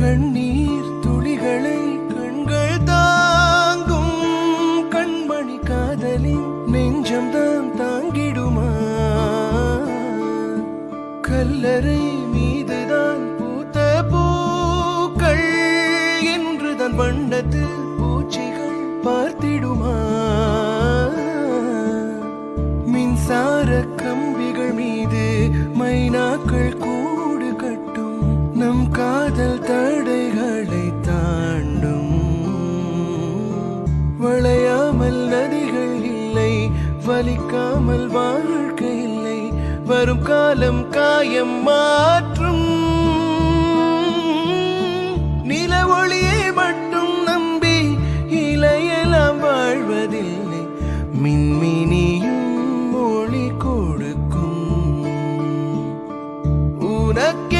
கண்ணீர் துளிகளை கண்கள் தாங்கும். கண்மணி காதலின் நெஞ்சம்தான் தாங்கிடுமா? கல்லறை மீதுதான் பூத்த பூக்கள். என்றுதான் வண்ணத்து பூச்சிகள் பார்த்திடுமா? மின்சார கம்பிகள் நம் காதல் தடைகளை தாண்டும். வளையாமல் நதிகள் இல்லை வலிக்காமல் வாழ்க்கை இல்லை வரும் காலம் காயம் மாற்றும். நில ஒளியை மட்டும் நம்பி இலையெல்லாம் வாழ்வதில்லை மின்மினியும் மொழி கொடுக்கும். உனக்கே